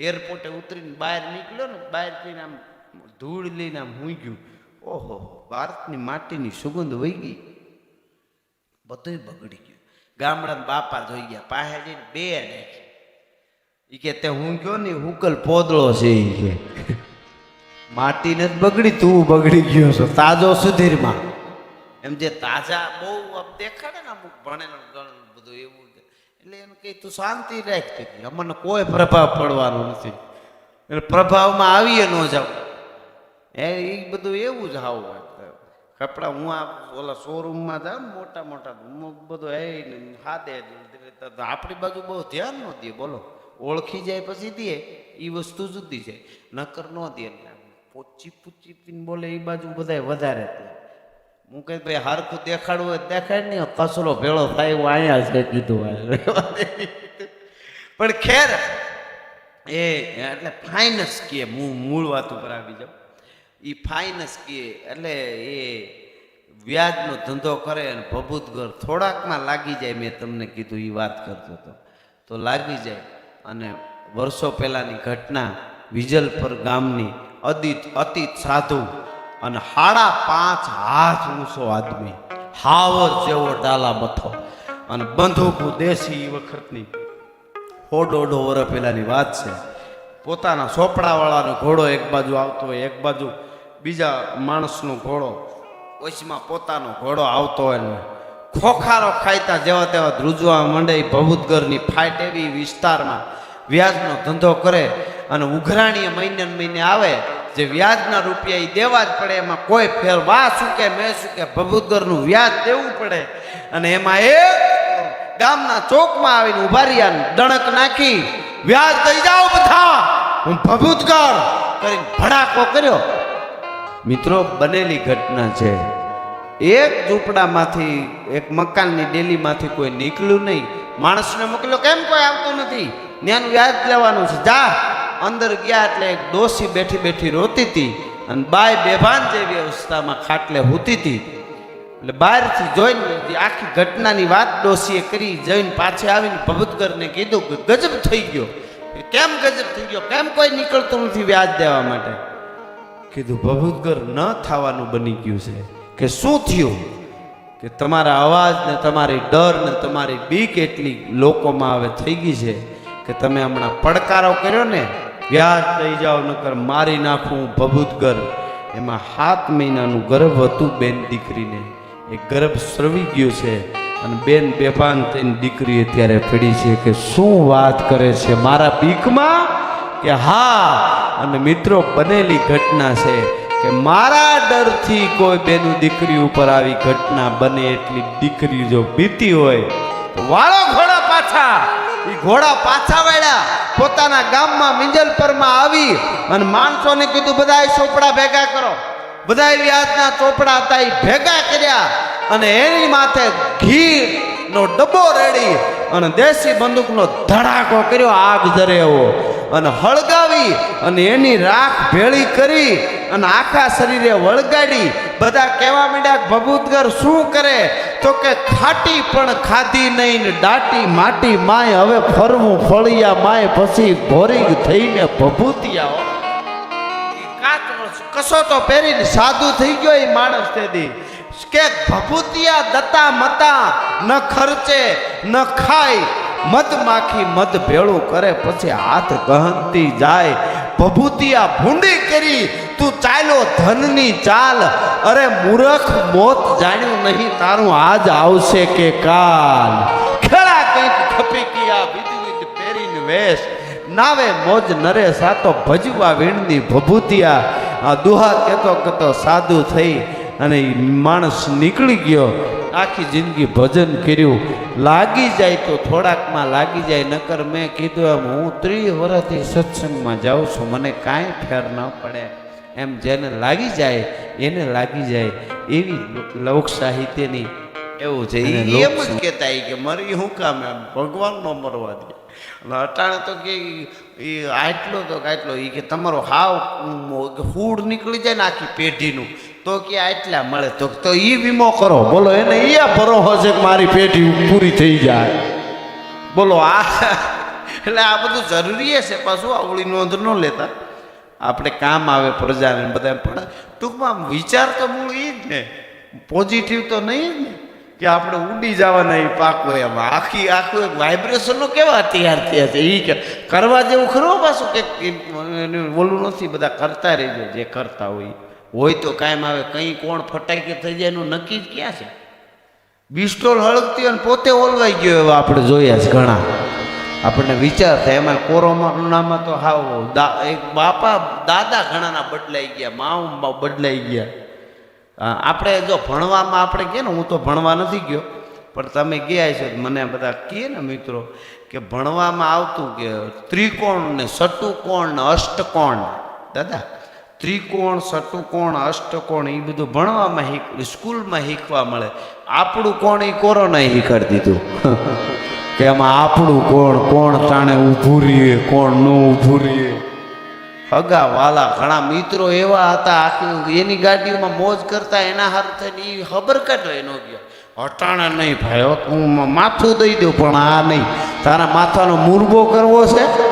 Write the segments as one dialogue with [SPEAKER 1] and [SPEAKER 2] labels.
[SPEAKER 1] એરપોર્ટે ઉતરીને બહાર નીકળ્યો ને, બહાર થઈને આમ ધૂળ લઈને આમ હું ગયું ઓહો, ભારતની માટીની સુગંધ વહી ગઈ. બધું બગડી ગયું. ગામડાના બાપા જોઈ ગયા પાસે જઈને બે નાખી ઈ કે, તે હું ગયો ને હુકલ પોદળો છે એ કે. માટી નથી બગડી, તું બગડી ગયો છો, તાજો સુધીરમાં. એમ જે તાજા બહુ દેખાડે ને અમુક ભણેલું ગણેલું બધું એવું. એટલે એમ કે તું શાંતિ રાખતી હતી અમને કોઈ પ્રભાવ પડવાનો નથી. એટલે પ્રભાવમાં આવીએ ન જાવ એ એ બધું એવું જ હાવ કપડાં હું આ ઓલા શોરૂમમાં જાઉં મોટા મોટા હું બધું એ હાદે આપણી બાજુ બહુ ધ્યાન ન દે, બોલો. ઓળખી જાય પછી દે એ વસ્તુ જુદી છે. નકર ન દે પોચી પૂચી પીને બોલે એ બાજુ બધાય વધારે દે. હું કઈ ભાઈ હરખું દેખાડવું હોય દેખાય નહીં કસરો ભેળો થાય એવું અહીંયા છે કીધું પણ ખેર, એ એટલે ફાઇનસ કહે હું મૂળ વાત ઉપર આવી જાઉં. એ ફાઇનસ કહે એટલે એ વ્યાજનો ધંધો કરે અને ભભૂતગર થોડાકમાં લાગી જાય, મેં તમને કીધું એ વાત કરતો હતો. તો લાગી જાય અને વર્ષો પહેલાંની ઘટના વિજલપર ગામની અદિત, અતિત સાધુ અને હાડા પાંચ હાથ ઊંચો આદમી. હાવર જેવો ડાલા મથો. અને બંદૂકો દેશી વખતની. દોઢો વર્ષ પહેલાની વાત છે. પોતાના સોપડાવાળાનો ઘોડો એક બાજુ આવતો હોય, એક બાજુ બીજા માણસનો ઘોડો. ઓછમાં પોતાનો ઘોડો આવતો હોય ને. ખોખારો ખાઈતા જેવા તેવા ધ્રુજવા માંડે ભભૂતગરની ફાઇટ એવી વિસ્તારમાં વ્યાજનો ધંધો કરે. અને ઉઘરાણીએ મહિને મહિને આવે જે વ્યાજના રૂપિયા એ દેવા જ પડે, એમાં કોઈ ફેરવા શું કે, મેં શું કે ભભૂતગરનું વ્યાજ દેવું પડે. અને એમાં એક ગામના ચોકમાં આવીને ઊભા રહ્યા દણક નાખી, વ્યાજ દઈ જાઓ બધા. હું ભભૂતગર કરીને ભડાકો કર્યો. મિત્રો, બનેલી ઘટના છે. એક ઝૂંપડામાંથી, એક મકાનની ડેલીમાંથી કોઈ નીકળ્યું નહીં. માણસને મોકલ્યો, કેમ કોઈ આવતું નથી? ત્યાંનું વ્યાજ લેવાનું છે. જા. અંદર ગયા એટલે એક ડોસી બેઠી બેઠી રોતી હતી અને બાય બેભાન જેવી અવસ્થામાં ખાટલે હૂતી હતી. એટલે બહારથી જોઈને આખી ઘટનાની વાત ડોશીએ કરી, જઈને પાછે આવીને ભભૂતકરને કીધું કે ગજબ થઈ ગયો. કેમ ગજબ થઈ ગયો? કેમ કોઈ નીકળતું નથી વ્યાજ દેવા માટે? કીધું ભભૂતગર ન થવાનું બની ગયું છે. કે શું થયું? કે તમારા અવાજ ને તમારી ડર ને તમારી બીક એટલી લોકોમાં હવે થઈ ગઈ છે કે તમે હમણાં પડકારો કર્યો ને વ્યાજ થઈ જાઓ, નકર મારી નાખું ભભૂતગર. એમાં સાત મહિનાનું ગર્ભ હતું બેન દીકરીને. એ ગર્ભ સ્રવી ગયું છે અને બેન બેભાન થઈને દીકરી અત્યારે પડી છે કે શું વાત કરે છે મારા બીકમાં કે હા, અને મિત્રો, બનેલી ઘટના છે કે મારા ડરથી કોઈ બેનું દીકરી ઉપર આવી ઘટના બને એટલી દીકરી જો બીતી હોય, તો વાળો ઘોડા પાછા વળ્યા. પોતાના ગામમાં મિંજલપરમાં આવી અને માણસોને કીધું બધા ચોપડા ભેગા કરો. બધા વ્યાજના ચોપડા હતા, એ ભેગા કર્યા અને એની માથે ઘી નો ડબ્બો રેડી અને દેશી બંદૂકનો ધડાકો કર્યો, આગ ધરે એવો અને હળગાવી અને એની રાખ ભેળી કરી અને આખા શરીરે વળગાડી. બધા કહેવા માંડ્યા, ભભૂતગર, શું કરે? તો કે ખાટી પણ ખાધી નહીં ને દાટી માટી માય, હવે ફરવું ફળિયા માય, પછી ભોરીગ થઈને ભભૂતિયા. કસો તો પહેરીને સાધુ થઈ ગયો એ માણસ તેથી. કે ભભૂતિયા દતા મતા ન ખર્ચે, ન ખાય મધ માખી મધ ભેળું કરે, પછી હાથ ગહનતી જાય. ભભૂતિયા ભૂંડી કરી, તું ચાલ્યો ધનની ચાલ. અરે મૂરખ, મોત જાણ્યું નહીં, તારું આજ આવશે કે કાલ. ખેડા કંઈક ખપી ગયા વિધવિધ વિધ પહેરીને વેશ. નાવે મોજ નરે સાતો ભજવા વીણની ભભૂતિયા. આ દુહા કહેતો કેતો સાધુ થઈ, અને માણસ નીકળી ગયો. આખી જિંદગી ભજન કર્યું. લાગી જાય તો થોડાકમાં લાગી જાય નકર મેં કીધું એમ હું ત્રીસ વર્ષથી સત્સંગમાં જાઉં છું મને કાંઈ ફેર ન પડે. એમ જેને લાગી જાય એને લાગી જાય. એવી લોક સાહિત્યની એવું છે. એમ જ કહેતા કે મરી હું કામ એમ ભગવાનનો મરવા દે. અટાણે તો કે એ આટલો તો કે આટલો એ કે તમારો હાવ હૂડ નીકળી જાય ને આખી પેઢીનું. તો કે આટલા મળે. તો તો એ વીમો કરો. બોલો, એને એ ભરો છે કે મારી પેઢી પૂરી થઈ જાય. બોલો, આ એટલે આ બધું જરૂરી છે પાછું આવડી નોંધ ન લેતા. આપણે કામ આવે પ્રજાને બધા પણ ટૂંકમાં વિચાર તો મૂળ એ જ ને. પોઝિટિવ તો નહીં જ ને. કે આપણે ઉડી જવાના એ પાકો એમ. આખી, આખું એક વાઇબ્રેશનો કેવા તૈયાર થયા છે? એ કે કરવા જેવું ખરું પાછું? કે ઓલું નથી, બધા કરતા રહેજો, જે કરતા હોય હોય તો કાયમ આવે, કંઈ કોણ ફટાકી થઈ જાય એનું નક્કી જ ક્યાં છે? બિસ્ટોલ હળગતી હોય ને પોતે ઓલવાઈ ગયો એવા આપણે જોયા છે ઘણા. આપણને વિચાર થાય, એમાં કોરોનામાં તો હાવ એક બાપા, દાદા ઘણાના બદલાઈ ગયા માઓ બદલાઈ ગયા. આપણે જો ભણવામાં આપણે કહે ને, હું તો ભણવા નથી ગયો, પણ તમે ગયા છો મને બધા કહે ને મિત્રો કે ભણવામાં આવતું કે ત્રિકોણ ને સટુકોણ ને અષ્ટકોણ. દાદા ત્રિકોણ ષટુકોણ અષ્ટકોણ એ બધું ભણવામાં શીખ સ્કૂલમાં શીખવા મળે. આપણું કોણ એ કોરોનાએ શીખાડી દીધું. કે એમાં આપણું કોણ કોણ તાણે ઊભું રહીએ, કોણ ન ઊભું રહીએ. હગા વાલા, ઘણા મિત્રો એવા હતા, આખી એની ગાડીઓમાં મોજ કરતા, એના હાથે એ ખબર કાઢો એનો ગયો. હટાણા નહીં ભાઈ હું માથું દઈ દઉં, પણ આ નહીં. તારા માથાનો મુરબો કરવો છે?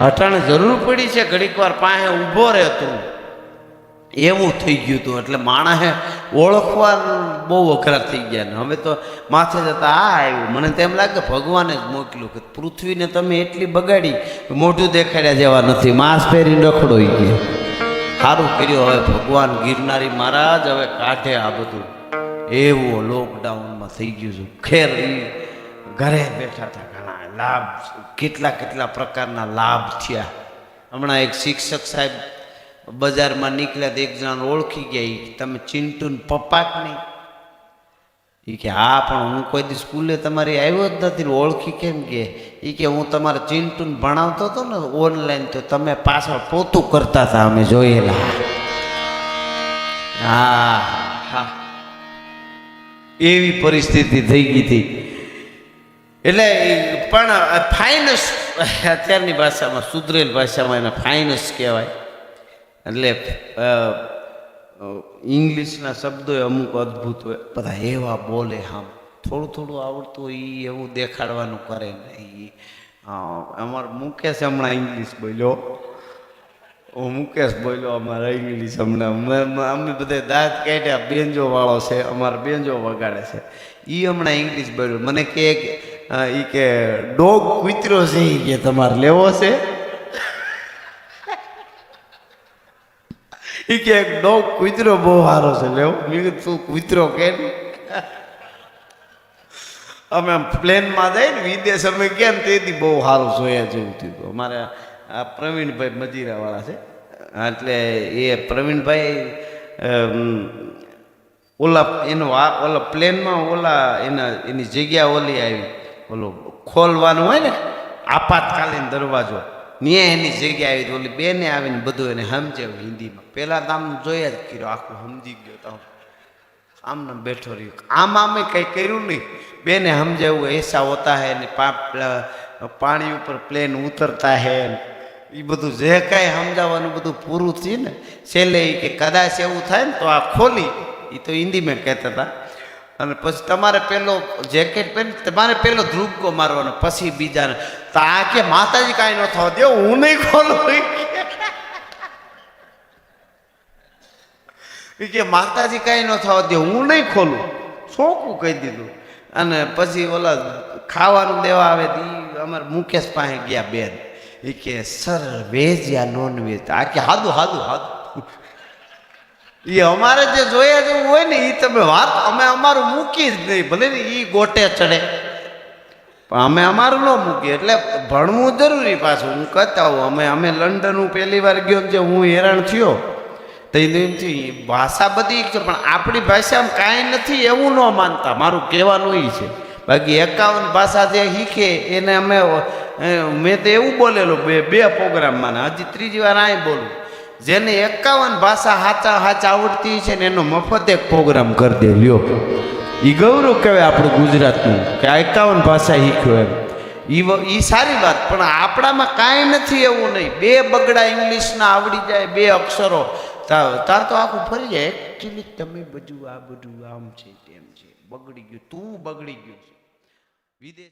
[SPEAKER 1] હટાણે જરૂર પડી છે, ઘડીક વાર પાસે ઊભો રહે તું. એવું થઈ ગયું હતું એટલે માણસે ઓળખવા બહુ અઘરા થઈ ગયા ને. હવે તો માથે જતા, આ આવ્યું. મને તેમ લાગે ભગવાને જ મોકલ્યું કે પૃથ્વીને તમે એટલી બગાડી, મોઢું દેખાડ્યા જેવા નથી. માસ પહેરી રખડો ગયો. સારું કર્યું, હવે ભગવાન ગિરનારી મહારાજ, હવે કાઢે આ બધું. એવું લોકડાઉનમાં થઈ ગયું છું. ખેર ઘરે બેઠા હતા. લાભ કેટલા કેટલા પ્રકારના લાભ થયા. હમણાં એક શિક્ષક સાહેબ બજારમાં નીકળ્યા તો એક જણાને ઓળખી ગયા તમે ચિંટુન પપ્પા નહીં એ કે હા, પણ હું કોઈ દી સ્કૂલે તમારી આવ્યો જ નથી ઓળખી કેમ કે? એ કે હું તમારે ચિંટુન ભણાવતો હતો ને ઓનલાઈન તો તમે પાછળ પોતું કરતા હતા, અમે જોયેલા. હા હા. એવી પરિસ્થિતિ થઈ ગઈ હતી. એટલે પણ ફાઇનસ અત્યારની ભાષામાં, સુધરેલ ભાષામાં એને ફાઇનસ કહેવાય. એટલે ઇંગ્લિશના શબ્દો અમુક અદ્ભુત હોય. બધા એવા બોલે આમ. થોડું થોડું આવડતું હોય એ એવું દેખાડવાનું કરે હા અમારો મુકેશ હમણાં ઇંગ્લિશ બોલ્યો. હું મુકેશ બોલ્યો, અમારા ઇંગ્લિશ હમણાં. અમે બધા દાંત કાઢ્યા બેન્જો વાળો છે, અમારા બેન્જો વગાડે છે. એ હમણાં ઇંગ્લિશ બોલ્યો. મને કહે કે એ કે ડોગ કૂતરો છે એ કે તમારે લેવો છે. એ કે એક ડોગ કૂતરો બહુ સારો છે, લેવો. મેં તું કૂતરો કે અમે પ્લેનમાં જાય ને, વિદેશ અમે ગયા ને, તેથી બહુ સારું જોયા જેવું થયું. અમારે આ પ્રવીણભાઈ મજીરાવાળા છે. એટલે એ પ્રવીણભાઈ ઓલા એનો ઓલા પ્લેનમાં ઓલા એના, એની જગ્યા ઓલી આવી. ઓલો ખોલવાનું હોય ને, આપાતકાલીન દરવાજો. ત્યાં એની જગ્યાએ આવી ઓલી બેને આવીને બધું એને સમજાવ્યું હિન્દીમાં. પહેલાં તો આમ જોયા જ કર્યો, આખું સમજી ગયો તો આમને બેઠો રહ્યો. આમ આમે કંઈ કર્યું નહીં. બેને સમજાવ્યું, એસા હોતા હે ને પાણી ઉપર પ્લેન ઉતરતા હે એ બધું જે કાંઈ સમજાવવાનું બધું પૂરું થયું ને, છેલ્લે કે કદાચ એવું થાય ને તો આ ખોલી. એ તો હિન્દીમાં કહેતા હતા. અને પછી તમારે પેલો જેકેટ પહેરી તમારે પેલો ધ્રુબકો મારવાનો, પછી બીજાને. તો આ કે માતાજી કાંઈ ન થવા દે હું નહીં ખોલું. કે. માતાજી કાંઈ ન થવા દે હું નહીં ખોલું. છોકું કહી દીધું. અને પછી ઓલા ખાવાનું દેવા આવે, તો એ અમારે મુકેશ પાસે ગયા બેન. એ કે, સર વેજ યા નોન વેજ આ કે, હાદું હાદું હાદું. એ અમારે જે જોયા જેવું હોય ને એ તમે વાત અમે અમારું મૂકી જ નહીં, ભલે ને એ ગોટે ચડે. પણ અમે અમારું ન મૂકીએ, એટલે ભણવું જરૂરી પાછું. હું કહેતા હોઉં, અમે અમે લંડન હું પહેલી વાર ગયો જે હું હેરાન થયો, તો એને એમ ભાષા બધી છે, પણ આપણી ભાષામાં કાંઈ નથી એવું ન માનતા. મારું કહેવાનું એ છે. બાકી એકાવન ભાષા જે શીખે, એને અમે મેં તો એવું બોલેલું, બે બે પ્રોગ્રામમાં હજી ત્રીજી વાર અહીં બોલું. જેને એકાવન ભાષા હાચા હાચા આવડતી છે ને એનો મફત એક પ્રોગ્રામ કરી દે, લ્યો. એ ગૌરવ કહેવાય આપણું ગુજરાતનું, કે આ એકાવન ભાષા શીખ્યો એમ. ઈ સારી વાત, પણ આપણામાં કાંઈ નથી એવું નહીં. બે બગડા ઇંગ્લિશના આવડી જાય, બે અક્ષરો. તાર તો આખું ફરી જાય. એકચ્યુઅલી તમે બધું આ બધું આમ છે તેમ છે. બગડી ગયું, તું બગડી ગયું છે. વિદેશ